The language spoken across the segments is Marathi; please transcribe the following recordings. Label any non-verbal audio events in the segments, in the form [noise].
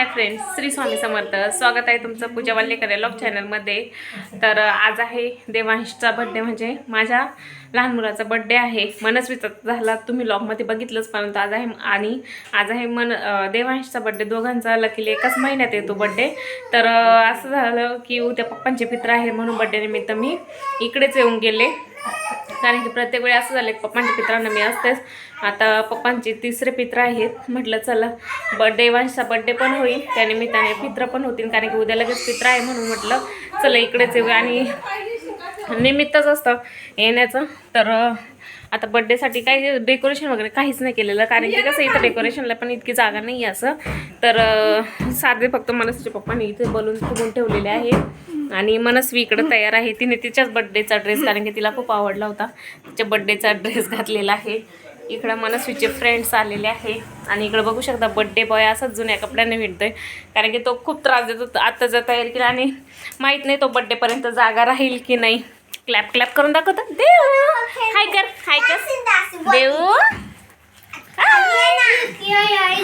Hi friends Shri Swami Samarth. स्वागत आहे तुमचं पूजा वाल्लेकर लॉग चॅनलमध्ये. तर आज आहे देवांशचा बड्डे म्हणजे माझ्या लहान मुलाचा बड्डे आहे. मनस्वीचा झाला तुम्ही लॉगमध्ये बघितलंच परंतु आज आहे आणि आज आहे मन देवांशचा बड्डे दोघांचा लकीले एकाच महिन्यात येतो बड्डे तर असं झालं की उद्या पप्पांचे पित्र आहे म्हणून बड्डे निमित्त मी इकडेच येऊन गेले. कारण की प्रत्येक वेळी असं झालं की पप्पांच्या पित्रांना मी असतेच. आता पप्पांचे तिसरे पित्र आहेत. म्हटलं चला बड्डे वंशचा बड्डे पण होईल. त्यानिमित्ताने पित्र पण होतील. कारण की उद्या लगेच पित्र आहे म्हणून म्हटलं चला इकडेच येऊ आणि निमित्तच असतं येण्याचं. तर आता बड्डेसाठी काही डेकोरेशन वगैरे काहीच नाही केलेलं. कारण की कसं इथं डेकोरेशनला पण इतकी जागा नाही आहे असं. तर साधे फक्त मनस्वीच्या पप्पाने इथे बलून फुगून ठेवलेले आहे आणि मनस्वी इकडं तयार आहे. तिने तिच्याच बड्डेचा ड्रेस कारण की तिला खूप आवडला होता. तिच्या बड्डेचा ड्रेस घातलेला आहे. इकडं मनस्वीचे फ्रेंड्स आलेले आहे. आणि इकडं बघू शकता बड्डे बॉय असंच जुन्या कपड्याने विणतोय. कारण की तो खूप त्रास देतो आता जर तयारी केला आणि माहीत नाही तो बड्डेपर्यंत जागा राहील की नाही. क्लॅप क्लॅप करून दाखवता. देऊ हाय कर हाय कर देऊ हाय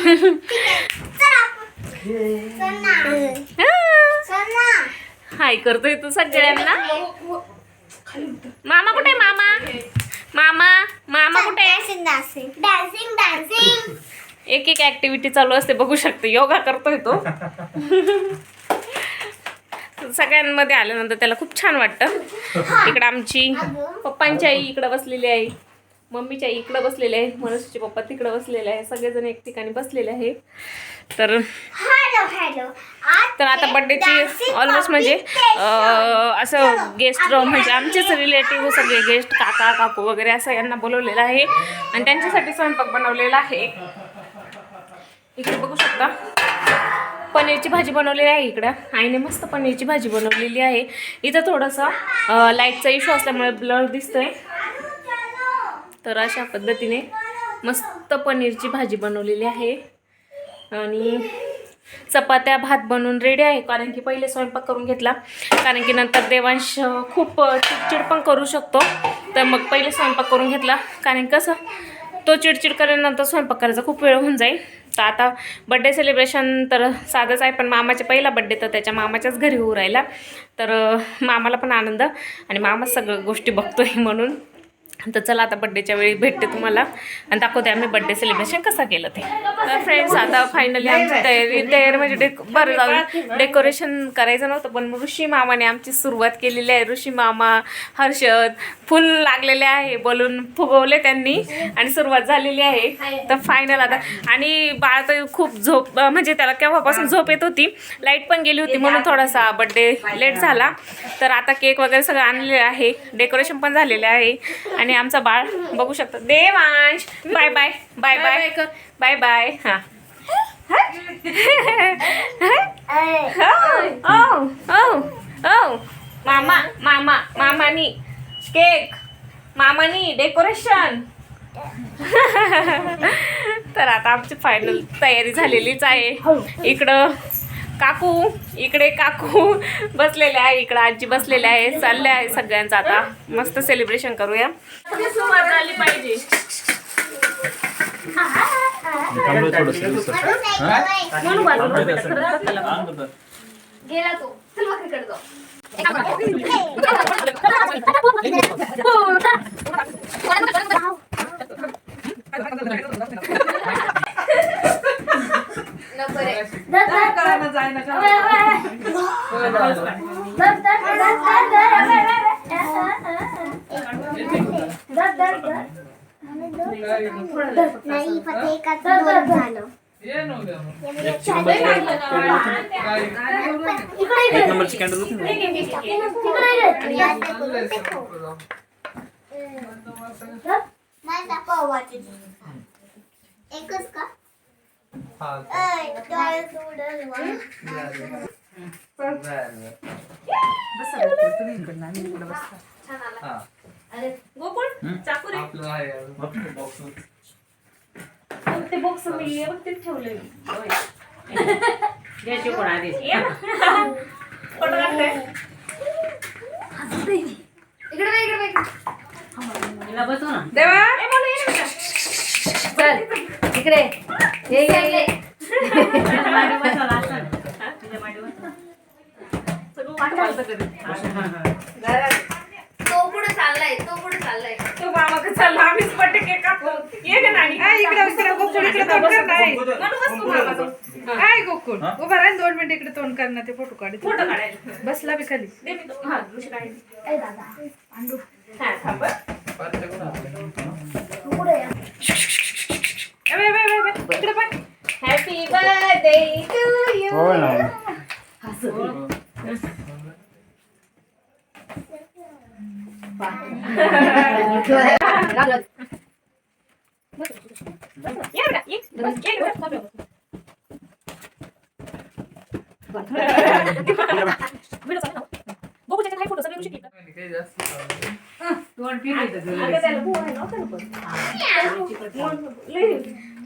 करतोय तू सगळ्यांना. मामा कुठे मामा? मामा मामा कुठे आहे? डान्सिंग डान्सिंग एक एक ऍक्टिव्हिटी चालू असते बघू शकते. योगा करतोय तो. सगळ्यांमध्ये आल्यानंतर त्याला खूप छान वाटतं. इकडं आमची पप्पांची आई इकडं बसलेली आहे. मम्मीच्या इकडं बसलेली आहे मनस्वीचे पप्पा तिकडं बसलेले आहे सगळेजण एक ठिकाणी बसलेले आहे तर तर आता बड्डेची ऑलमोस्ट म्हणजे असं गेस्ट म्हणजे आमचेच रिलेटिव्ह सगळे गेस्ट काका काकू वगैरे असं यांना बोलवलेलं आहे. आणि त्यांच्यासाठी स्वयंपाक बनवलेला आहे. इकडे बघू शकता. पनीरची भाजी बनवलेली आहे इकडं. आईने मस्त पनीरची भाजी बनवलेली आहे. इथं थोडंसं लाईटचा इश्यू असल्यामुळे ब्लर दिसतोय. तर अशा पद्धतीने मस्त पनीरची भाजी बनवलेली आहे. आणि चपात्या भात बनवून रेडी आहे. कारण की पहिले स्वयंपाक करून घेतला. कारण की नंतर देवांश खूप चिडचिड पण करू शकतो. तर मग पहिले स्वयंपाक करून घेतला. कारण कसं तो चिडचिड करेनंतर स्वयंपाक करायचा खूप वेळ होऊन जाईल. तर आता बड्डे सेलिब्रेशन तर साधंच आहे. पण मामाच्या पहिला बड्डे तर त्याच्या मामाच्याच घरी होऊ राहिला. तर मामाला पण आनंद. आणि मामा सगळं गोष्टी बघतोय म्हणून. तर चला आता बड्डेच्या वेळी भेटते तुम्हाला. आणि दाखवते आम्ही बड्डे सेलिब्रेशन कसं केलं ते. तर फ्रेंड्स आता फायनली आमची तयारी तयारी म्हणजे डेक बरं जाऊन डेकोरेशन करायचं नव्हतं पण ऋषी मामाने आमची सुरुवात केलेली आहे. ऋषी मामा हर्षद फुल लागलेले आहे बलून फुगवले त्यांनी आणि सुरुवात झालेली आहे. तर फायनल आता आणि बाळ तर खूप झोप म्हणजे त्याला केव्हापासून झोप येत होती लाइट पण गेली होती म्हणून थोडासा बड्डे लेट झाला. तर आता केक वगैरे सगळं आणलेलं आहे. डेकोरेशन पण झालेलं आहे. आणि आमचा बाळ बघू शकतो. Devansh bye bye bye bye bye bye हां. ओ ओ ओ मामा मामा मामानी केक मामानी डेकोरेशन तर आता आमची फायनल तयारी झालेलीच आहे. इकडं काकू इकडे काकू बसलेले आहे इकडं आजी बसलेले आहे चालले आहे सगळ्यांचं आता. मस्त सेलिब्रेशन करूया. सुरुवात झाली पाहिजे गेला तो चल धर, धर, धर. नाही फक्त एकाच दोन झालं एक नंबरची कॅन्डल होती ना एकच का. गोकुळ चाकू रे ते बॉक्स मी बघ ते ठेवले घ्यायची कोण आधी फोटो काढते इकडे बघ, इकडे बघ. देवा बोलू, ये ना बेटा. इकडे हे गेले तो पुढे चाललाय तो पुढे चाललाय तो मामा चालला आम्हीच पट्टे केक कापू ये इकडे तोंड कर नाही दोन मिनिट इकडे तोंड करणार ते फोटो काढ बसला बी खाली. दादा. ऋषी घेतलं. तोंड फिरवतं तुला. अगं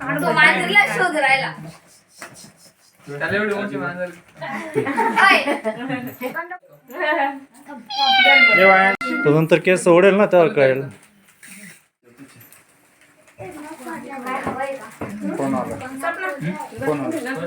तो मांजरीला शोध राहिला. तो नंतर केस ओढेल ना त्यावर कळेल. फोन आला? फोन आला?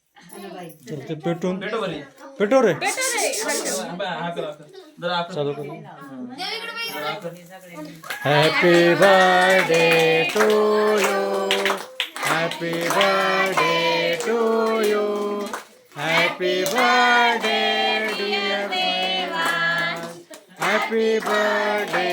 तर ते पेटून पेटो रे. चालू कर. Happy birthday to you happy birthday to you happy birthday happy birthday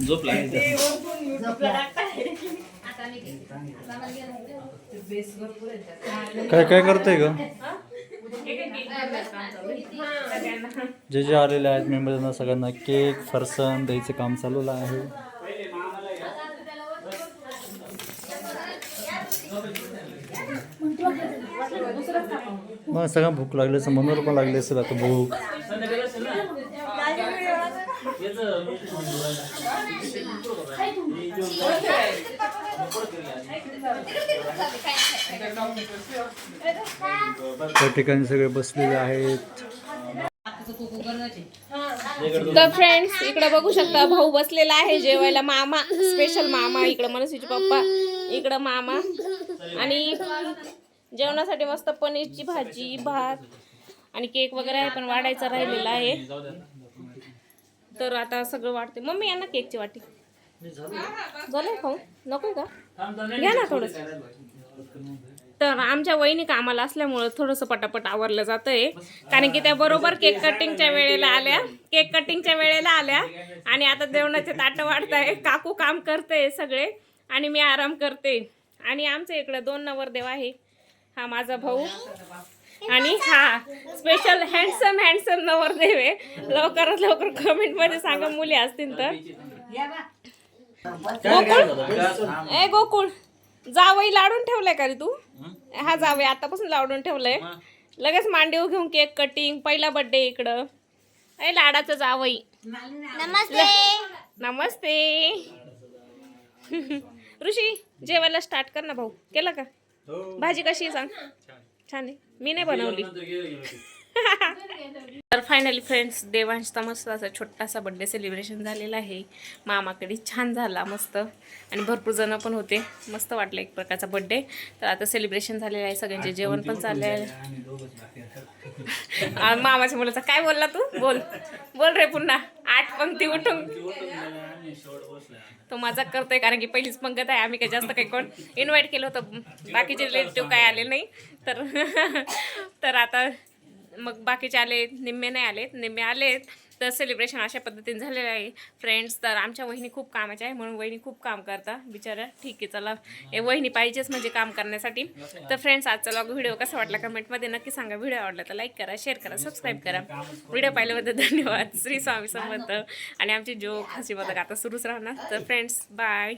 झोप लागली काय काय करतोय ग? जे जे आलेले आहेत मेंबर सगळ्यांना केक फरसन द्यायचं काम चालवलं आहे. मग सगळं भूक लागली असं मनोर पण लागली असेल आता भूक. त्या ठिकाणी सगळे बसलेले आहेत. तर फ्रेंड्स इकडे बघू शकता भाऊ बसलेला आहे जेवायला मामा स्पेशल मामा इकडे मनसीचे पप्पा. इकडं मामा. आणि जेवणासाठी मस्त पनीरची भाजी भात आणि केक वगैरे आहे पण वाढायचा राहिलेला आहे. तर आता सगळं वाढते मम्मी यांना केकची वाटी. झालं खाऊ हो? नको का? घ्या ना थोडस. तर आमच्या वहिनी कामाला असल्यामुळं थोडंसं पटापट आवरलं जातंय. कारण की त्या बरोबर केक कटिंगच्या वेळेला आल्या. केक कटिंगच्या वेळेला आल्या. आणि आता जेवणाचे ताटं वाढत आहे काकू काम करते सगळे. आणि मी आराम करते. आणि आमच्या इकडं दोन नवरदेव आहे. हा माझा भाऊ. आणि हा स्पेशल हँडसम हँडसम नवरदेव आहे. लवकरात लवकर कमेंटमध्ये सांगा मुली असतील तर. गोकुळ? ए गोकुळ जावई लाडून ठेवलाय का रे तू? हा जावई आतापासून लाडून ठेवलंय. लगेच मांडीव घेऊन केक कटिंग पहिला बर्थडे इकडं. ए लाडाचं जावई. नमस्ते. नमस्ते. [laughs] ऋषी जेवायला स्टार्ट कर ना भाऊ. केलं का? भाजी कशी आहे सांग. छान. आहे. मी नाही बनवली. [laughs] तर फायनली फ्रेंड्स देवांशचा मस्त असा छोटासा बड्डे सेलिब्रेशन झालेला आहे. मामाकडे छान झाला मस्त. आणि भरपूर जण पण होते. मस्त वाटलं एक प्रकारचा बड्डे तर आता सेलिब्रेशन झालेलं आहे. सगळ्यांचे जेवण पण चालले आहे. मामाच्या मुलाचा काय बोलला तू? बोल. बोल रे पुन्हा. आठ पंक्ती उठून. तो मजाक करतोय कारण की पहिलीच पंगत आहे. आम्ही काही जास्त काही कोण इन्व्हाइट केलं होतं. बाकीचे रिलेटिव्ह काय आले नाही. तर [laughs] तर आता मग बाकीचे आले निम्मे नाही आलेत. निम्मे आलेत. तर सेलिब्रेशन अशा पद्धतीने झालेलं आहे. फ्रेंड्स तर आमच्या वहिनी खूप कामाच्या आहे म्हणून वहिनी खूप काम करता. बिचारा ठीक आहे चला. हे वहिनी पाहिजेच म्हणजे काम करण्यासाठी. तर फ्रेंड्स आजचा लॉग व्हिडिओ कसा वाटला कमेंटमध्ये नक्की सांगा. व्हिडिओ आवडला तर लाईक करा शेअर करा सबस्क्राईब करा. व्हिडिओ पाहिल्याबद्दल धन्यवाद. श्री स्वामी समर्थ. आणि आमची जोक हसी मदक आता सुरूच राहणार. तर फ्रेंड्स बाय